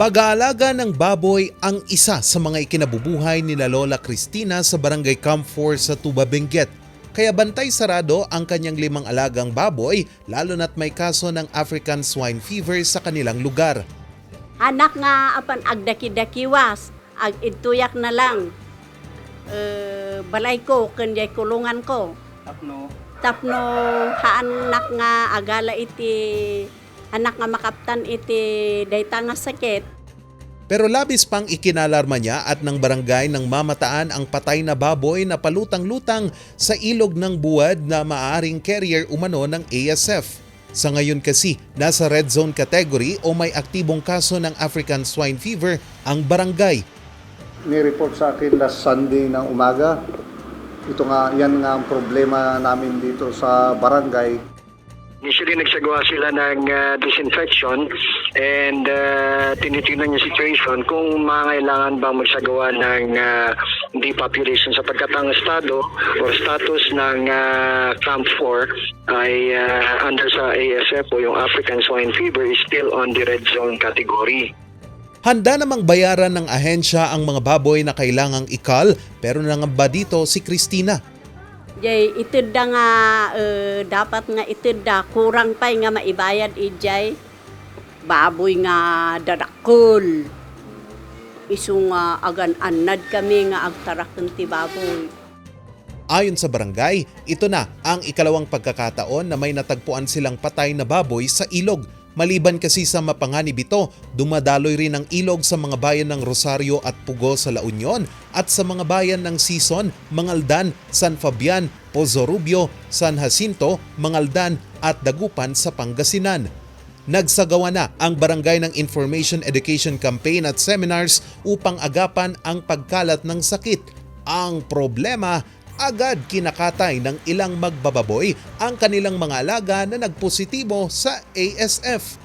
Pag-aalaga ng baboy ang isa sa mga ikinabubuhay ni Lola Cristina sa Barangay Camp 4 sa Tuba Benguet. Kaya bantay sarado ang kanyang limang alagang baboy lalo na't may kaso ng African swine fever sa kanilang lugar. Anak nga apan agdaki-dakiwas, ag ituyak na lang. Eh, balay ko, kanjay kulungan ko. Tapno. Tapno haanak nga agala iti anak nga makaptan iti dayta nga sakit. Pero labis pang ikinalarma niya at ng barangay nang mamataan ang patay na baboy na palutang-lutang sa ilog ng buwad na maaring carrier umano ng ASF. Sa ngayon kasi, nasa red zone category o may aktibong kaso ng African swine fever ang barangay. Ni-report sa akin last Sunday ng umaga. Ito nga, yan nga ang problema namin dito sa barangay. Initially, nagsagawa sila ng ah, disinfection and uh, tinitingnan yung situation kung mangailangan bang magsagawa ng ah, depopulation sapagkat ang estado or status ng ah, Camp 4 ay ah, under sa ASF o yung African Swine Fever is still on the red zone category. Handa namang bayaran ng ahensya ang mga baboy na kailangang ikal pero nangamba dito si Christina. Jay itud da nga eh, dapat nga itud da kurang pay nga maibayad ijay baboy nga dadakol. Isu nga agan anad kami nga agtarakon ti baboy. Ayon sa barangay, ito na ang ikalawang pagkakataon na may natagpuan silang patay na baboy sa ilog. Maliban kasi sa mapanganib ito, dumadaloy rin ang ilog sa mga bayan ng Rosario at Pugo sa La Union at sa mga bayan ng Sison, Mangaldan, San Fabian, Pozo Rubio, San Jacinto, Mangaldan at Dagupan sa Pangasinan. Nagsagawa na ang barangay ng Information Education Campaign at seminars upang agapan ang pagkalat ng sakit. Ang problema, agad kinakatay ng ilang magbababoy ang kanilang mga alaga na nagpositibo sa ASF.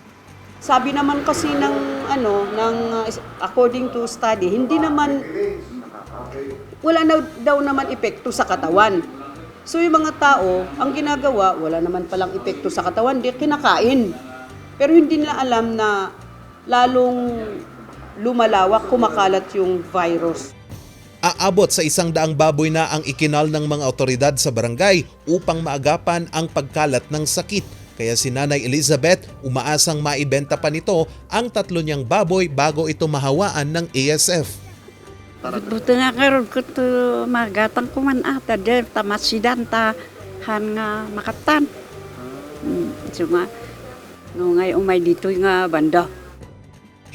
Sabi naman kasi ng ano ng uh, according to study, hindi naman wala na daw naman epekto sa katawan. So yung mga tao, ang ginagawa, wala naman palang epekto sa katawan, di kinakain. Pero hindi nila alam na lalong lumalawak, kumakalat yung virus. Aabot sa isang daang baboy na ang ikinal ng mga otoridad sa barangay upang maagapan ang pagkalat ng sakit. Kaya si Nanay Elizabeth umaasang maibenta pa nito ang tatlo niyang baboy bago ito mahawaan ng ASF. Buti nga karon ko to magatang ko man ata der tamasidan ta han nga makatan. Hmm, so nga no ngay umay dito nga banda.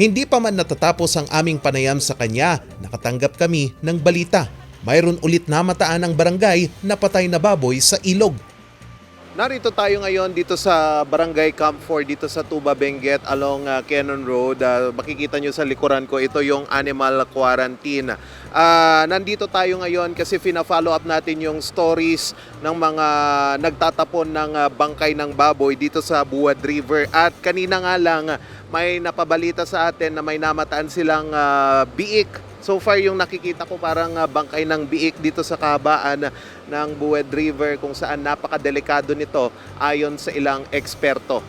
Hindi pa man natatapos ang aming panayam sa kanya, nakatanggap kami ng balita. Mayroon ulit namataan ang barangay na patay na baboy sa ilog. Narito tayo ngayon dito sa Barangay Camp 4 dito sa Tuba Benguet along uh, Cannon Road. Uh, makikita nyo sa likuran ko, ito yung animal quarantine. Ah, nandito tayo ngayon kasi fina-follow up natin yung stories ng mga nagtatapon ng uh, bangkay ng baboy dito sa Buwad River. At kanina nga lang may napabalita sa atin na may namataan silang uh, biik So far yung nakikita ko parang uh, bangkay ng biik dito sa kahabaan ng Buwed River kung saan napakadelikado nito ayon sa ilang eksperto.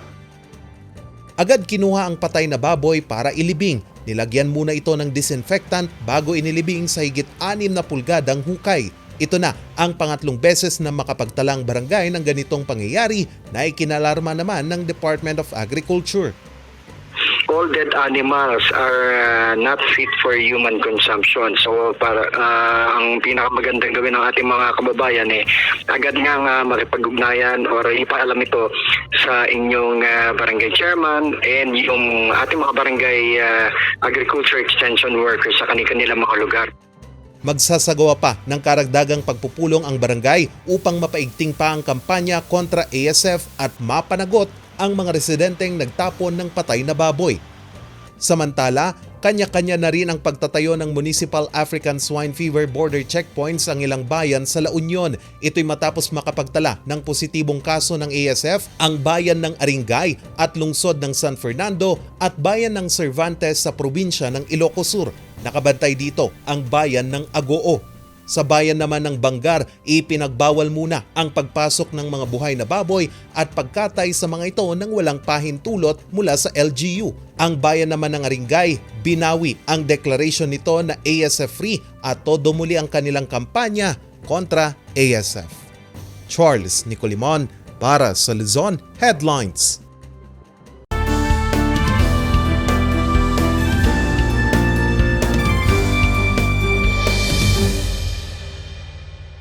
Agad kinuha ang patay na baboy para ilibing. Nilagyan muna ito ng disinfectant bago inilibing sa higit 6 na pulgadang hukay. Ito na ang pangatlong beses na makapagtalang barangay ng ganitong pangyayari na ikinalarma naman ng Department of Agriculture. All dead animals are uh, not fit for human consumption. So para uh, ang pinakamagandang gawin ng ating mga kababayan eh agad nga nga makipag-ugnayan or ipaalam ito sa inyong uh, barangay chairman and yung ating mga barangay uh, agriculture extension workers sa kanilang mga lugar. Magsasagawa pa ng karagdagang pagpupulong ang barangay upang mapaigting pa ang kampanya kontra ASF at mapanagot ang mga residenteng nagtapon ng patay na baboy. Samantala, kanya-kanya na rin ang pagtatayo ng Municipal African Swine Fever Border Checkpoints ang ilang bayan sa La Union. Ito'y matapos makapagtala ng positibong kaso ng ASF ang bayan ng Aringay at lungsod ng San Fernando at bayan ng Cervantes sa probinsya ng Ilocos Sur. Nakabantay dito ang bayan ng Agoo. Sa bayan naman ng Banggar, ipinagbawal muna ang pagpasok ng mga buhay na baboy at pagkatay sa mga ito ng walang pahintulot mula sa LGU. Ang bayan naman ng Aringay, binawi ang deklarasyon nito na ASF-free at todo muli ang kanilang kampanya kontra ASF. Charles Nicolimon para sa Luzon Headlines.